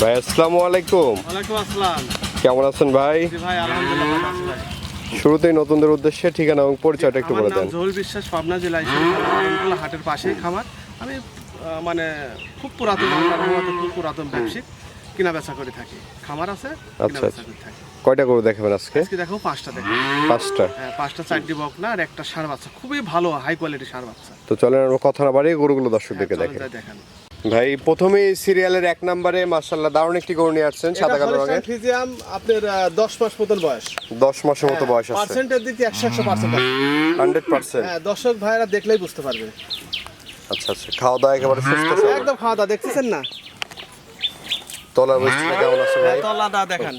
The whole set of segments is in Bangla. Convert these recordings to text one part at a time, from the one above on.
ভাই আসসালামু আলাইকুম। আসসালাম। কেমন আছেন ভাই? আলহামদুলিল্লাহ শুরুতেই নতুনদের উদ্দেশ্যে ঠিকানা এবং পরিচয়টা একটু বলে দেন। জহুর বিশ্বাস পাবনা জেলায় হাটের পাশেই খামার। আমি মানে খুব পুরাতন খুব পুরাতন ব্যবসায়িক কিনা বেচা করে থাকি। খামার আছে আচ্ছা, আচ্ছা। কয়টা গরু দেখাবেন আজকে? আজকে দেখো পাঁচটা দেখো পাঁচটা। হ্যাঁ পাঁচটা চারটি বক না আর একটা সার বাচ্চা। খুবই ভালো হাই কোয়ালিটি সার বাচ্চা। তো চলেন আমরা কথা না বাড়িয়ে গরুগুলো হ্যাঁ, দর্শকদেরকে দেখেন দেখান। ভাই প্রথমেই সিরিয়ালের এক নম্বরে মার্শাল্লাহ দারুণ একটি গরু নিয়ে আসছেন সাদা কালো রঙের। ফিজিয়াম আপনার দশ মাস মতন বয়স। দশ মাসের মতো বয়স আছে। পার্সেন্টের দিক দিয়ে একশো একশো পার্সেন্ট। হ্যাঁ দর্শক ভাইরা দেখলেই বুঝতে পারবে। আচ্ছা আচ্ছা খাওয়া দাওয়া একেবারে সুস্থ সবল। একদম খাওয়া দাওয়া দেখতেছেন না? তলার বৈশিষ্ট্যটা কেমন আছে ভাই? তলাটা দেখেন।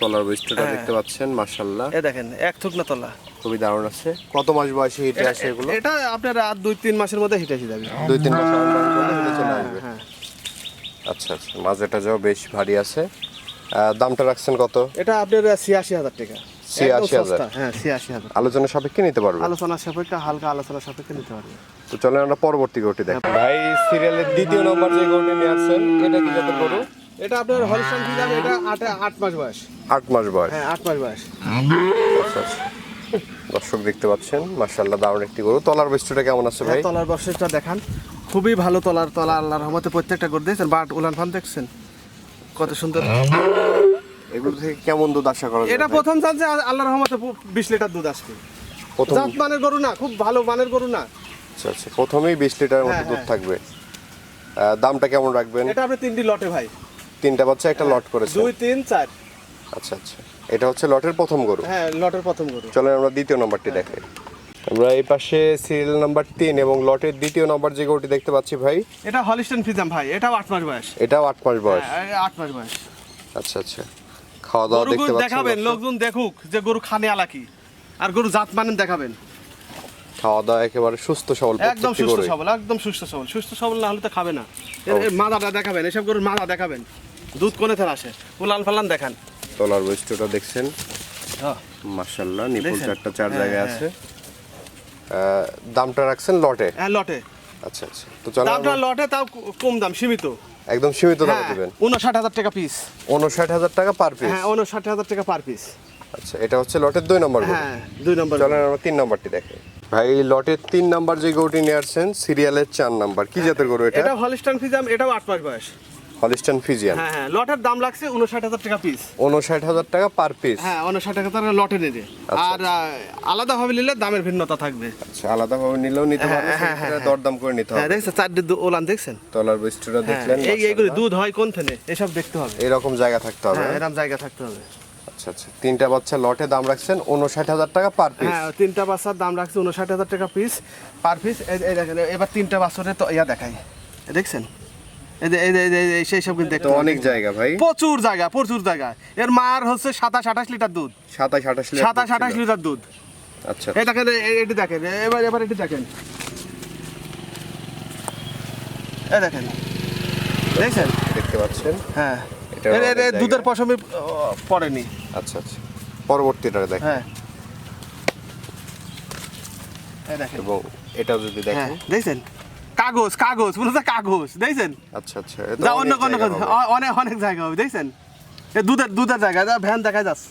তলার বৈশিষ্ট্যটা হ্যাঁ। দেখতে পাচ্ছেন মার্শাল্লাহ এ দেখেন এক থুকনা তলা। খুবই দারুণ আছে। কত মাস বয়সে হিটে আসে এগুলো? এটা আপনার আর দুই তিন মাসের মধ্যে হিটে যাবে। দুই তিন মাস আগে করলে হিটে চলে আসবে। হ্যাঁ। আচ্ছা আচ্ছা মাঝেটা যাও বেশ ভারী আছে। দামটা রাখছেন কত? এটা আপনার ছিয়াশি হাজার টাকা। 86,000 একদম সস্তা, হ্যাঁ ছিয়াশি হাজার। আলোচনা সাপেক্ষে নিতে পারবে? আলোচনা সাপেক্ষে হালকা আলোচনা সাপেক্ষে নিতে পারবে। তো চলেন আমরা পরবর্তী গরুটি দেখ। ভাই সিরিয়ালের দ্বিতীয় নম্বর যে গরুটি নিয়ে আসছেন এটা কি জাতের গরু? এটা আপনার হরিশন এটা আট আট মাস বয়স। আট মাস বয়স। হ্যাঁ আট মাস বয়স। আচ্ছা আচ্ছা। দর্শক দেখতে পাচ্ছেন মার্শাল্লাহ দারুণ একটি গরু। তলার বৈশিষ্ট্যটা কেমন আছে ভাই? তলার বর্ষটা দেখান। খুবই ভালো তলার তলা আল্লাহর রহমতে প্রত্যেকটা গরু দিয়েছেন বাট উলান ফান দেখছেন? কত সুন্দর। এগুলো থেকে কেমন দুধ আশা করা এটা? প্রথম চান্সে আল্লাহর রহমতে বিশ লিটার দুধ আসবে। প্রথম জাত মানের গরু না খুব ভালো মানের গরু না। আচ্ছা আচ্ছা। প্রথমেই বিশ লিটারের মতো হ্যাঁ, দুধ হ্যাঁ। থাকবে। দামটা কেমন রাখবেন? এটা আপনি তিনটি লটে ভাই। তিনটা বাচ্চা একটা লট করেছে। দুই তিন চার। আচ্ছা আচ্ছা। এটা হচ্ছে লটের প্রথম গরু। হ্যাঁ লটের প্রথম গরু। চলেন আমরা দ্বিতীয় নম্বরটি দেখাই আমরা এই পাশে সিরিয়াল নাম্বার তিন এবং লটের দ্বিতীয় নম্বর যে গরুটি দেখতে পাচ্ছি ভাই এটা হলিস্টেন ফিজাম ভাই এটাও আট মাস বয়স। এটাও আট মাস বয়স। হ্যাঁ, আট মাস বয়স। আচ্ছা আচ্ছা। খাওয়া দাওয়া দেখতে পাচ্ছেন দেখাবেন লোকজন দেখুক যে গরু খানে আলাকি আর গরু জাত মানেন দেখাবেন। খাওয়া দাওয়া একেবারে সুস্থ সবল একদম সুস্থ সবল একদম সুস্থ সবল। সুস্থ সবল না হলে তো খাবে না। এর- এর মাদাটা দেখাবেন এসব গরুর মাদা দেখাবেন। দুধ কোনে থেকে আসে? উলান ফালান দেখান। তলার বৈশিষ্ট্যটা দেখছেন। হ্যাঁ। মার্শাল্লাহ নিপুল চারটা চার হ্যাঁ, জায়গায় হ্যাঁ। আছে। দামটা রাখছেন লটে? হ্যাঁ লটে। আচ্ছা আচ্ছা। তো চলো দামটা লটে তাও কম দাম সীমিত। একদম সীমিত দামে দেবেন। উনষাট হাজার টাকা পিস উনষাট হাজার টাকা পার পিস হ্যাঁ উনষাট হাজার টাকা পার পিস আচ্ছা এটা হচ্ছে লটের দুই নম্বর হ্যাঁ দুই নম্বর চলেন আমরা তিন নম্বরটি দেখে। ভাই লটের তিন নাম্বার যে গরুটি নিয়ে আসছেন সিরিয়ালের চার নাম্বার। কি জাতের গরু এটা? এটা হলিস্টান ফিজাম এটাও আট মাস বয়স। হলিস্টান ফিজিয়ান হ্যাঁ হ্যাঁ লটের দাম লাগছে উনষাট হাজার টাকা পিস উনষাট হাজার টাকা পার পিস হ্যাঁ উনষাট টাকা তারা লটে নেবে আচ্ছা, আর আহ, আলাদাভাবে নিলে দামের ভিন্নতা থাকবে। আচ্ছা আলাদাভাবে নিলেও নিতে হ্যাঁ, পারবে হ্যাঁ, সেক্ষেত্রে দরদাম করে নিতে হ্যাঁ দেখছেন চারটে ওলান দেখছেন? তলার হ্যাঁ, দেখলেন এই এইগুলি। দুধ হয় কোন থেকে? এসব দেখতে হবে। এরকম জায়গা থাকতে হবে হ্যাঁ এরকম জায়গা থাকতে হবে। আচ্ছা আচ্ছা তিনটা বাচ্চা লটে দাম রাখছেন উনষাট হাজার টাকা পার পিস হ্যাঁ তিনটা বাচ্চার দাম রাখছে উনষাট হাজার টাকা পিস পার পিস এই দেখেন এবার তিনটা বাচ্চারে তো ইয়া দেখাই। দেখছেন? সেই সব কিন্তু দেখতে অনেক জায়গা ভাই। প্রচুর জায়গা প্রচুর জায়গা। এর মার হচ্ছে সাতাশ আঠাশ লিটার দুধ। সাতাশ আঠাশ লিটার সাতাশ আঠাশ লিটার দুধ। আচ্ছা। এই দেখেন এ- এটি দেখেন এবার এবার এটি দেখেন। এই দেখেন। দেখছেন? দেখতে পাচ্ছেন। হ্যাঁ। জায়গা। দুধের পশমে পড়েনি। আচ্ছা আচ্ছা। পরবর্তীটা দেখেন। হ্যাঁ। দেখেন। এটা যদি হ্যাঁ দেখেন দেখছেন? কাগজ কাগজ হচ্ছে কাগজ দেখছেন? আচ্ছা আচ্ছা যা অন্য কোনো অনেক অনেক জায়গা হবে দেখছেন? দুধের দুধের জায়গা যা ভ্যান দেখা যাচ্ছে।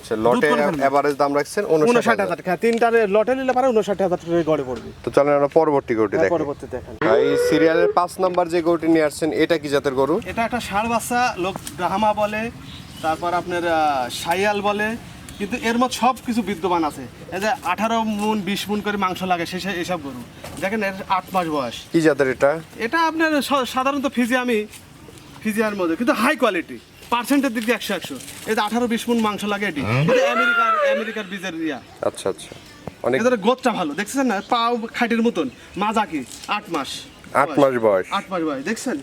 আচ্ছা, লটে এভারেজ দাম রাখছেন উনষাট উনষাট হাজার। টাকা। তিনটার লটে নিলে পারে উনষাট হাজার টাকা গড়ে পড়বে। তো চলেন আমরা পরবর্তী গরুটি দেখি। পরবর্তী দেখেন। ভাই সিরিয়ালের পাঁচ নাম্বার যে গরুটি নিয়ে আসছেন এটা কি জাতের গরু? এটা একটা ষাঁড় বাচ্চা লোক ব্রাহ্মা বলে তারপর আপনার আহ, সাইয়াল বলে কিন্তু এর মধ্যে সব কিছু বিদ্যমান আছে। এই যে আঠারো মুন বিশ মুন করে মাংস লাগে সে সে- এসব গরু। দেখেন এর আট মাস বয়স। কি জাতের এটা? এটা আপনার সাধারণত ফিজিয়ামি ফিজিয়ার মধ্যে কিন্তু হাই কোয়ালিটি পার্সেন্টের দিক দিয়ে একশো একশো। এই যে আঠারো বিশ মুন মাংস লাগে এটি। আমেরিকার আমেরিকার বীজের ইয়া। আচ্ছা আচ্ছা। অনেক এদের গোদটা ভালো দেখছেন না? পাও খাটির মতন। মাজা কি আট মাস। আট মাস বয়স। আট মাস বয়স দেখছেন?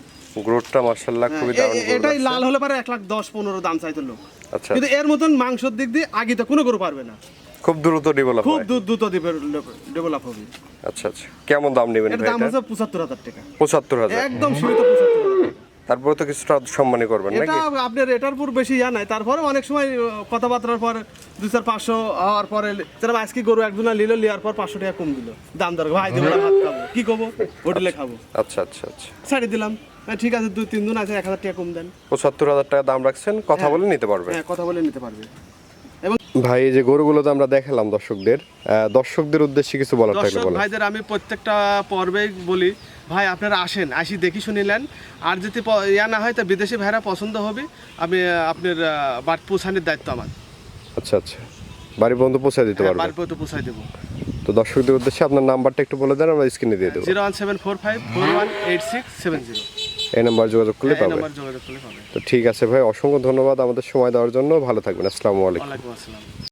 গ্রোথটা মাশাআল্লাহ খুবই হ্যাঁ, দারুণ এটাই লাল হলে পারে 1 লাখ 10 15 দাম চাইতো লোক। আচ্ছা। কিন্তু এর মতন মাংসের দিক দিয়ে আগে তো কোনো গরু পারবে না। খুব দ্রুত ডেভেলপ খুব দ্রুত দ্রুত ডেভেলপ হবে। আচ্ছা আচ্ছা। কেমন দাম নেবেন ভাই দাম এটা? হচ্ছে পঁচাত্তর হাজার টাকা। পঁচাত্তর হাজার। একদম সীমিত পঁচাত্তর হাজার টাকা। তারপরে তো কিছুটা সম্মানই করবেন এটা আপনার এটার উপর বেশি ইয়া নাই। তারপরে অনেক সময় কথাবার্তার পর দু চার পাঁচশো হওয়ার পরে যেরকম আজকে গরু একজনা নিল লিয়ার পর পাঁচশো টাকা কম দিল। দাম দর ভাই দেবো ভাত খাব। কি করব হোটেলে খাব। আচ্ছা আচ্ছা আচ্ছা। ছাড়ি দিলাম। হ্যাঁ, ঠিক আছে দুই তিন দিন আছে এক হাজার টাকা কম দেন। পঁচাত্তর হাজার টাকা দাম রাখছেন কথা বলে নিতে পারবেন হ্যাঁ কথা বলে নিতে পারবে। এবং ভাই এই যে গরুগুলো তো আমরা দেখালাম দর্শকদের দর্শকদের উদ্দেশ্যে কিছু বলার থাকলে ভাইদের আমি প্রত্যেকটা পর্বে বলি ভাই আপনারা আসেন আসি দেখি শুনিলেন আর যদি ইয়া না হয় তা বিদেশি ভাইরা পছন্দ হবে। আমি আপনার বাট পৌঁছানোর দায়িত্ব আমার। আচ্ছা আচ্ছা। বাড়ি পর্যন্ত পৌঁছে দিতে পারব। পারবেন বাড়ি পর্যন্ত পৌঁছাই দেবো। তো দর্শকদের উদ্দেশ্যে আপনার নাম্বারটা একটু বলে দেন আমরা স্ক্রিনে দিয়ে দেবো। Zero one seven four five four one eight six seven zero. এই নাম্বার যোগাযোগ করলে পাবে। তো ঠিক আছে ভাই অসংখ্য ধন্যবাদ আমাদের সময় দেওয়ার জন্য। ভালো থাকবেন আসসালামু আলাইকুম।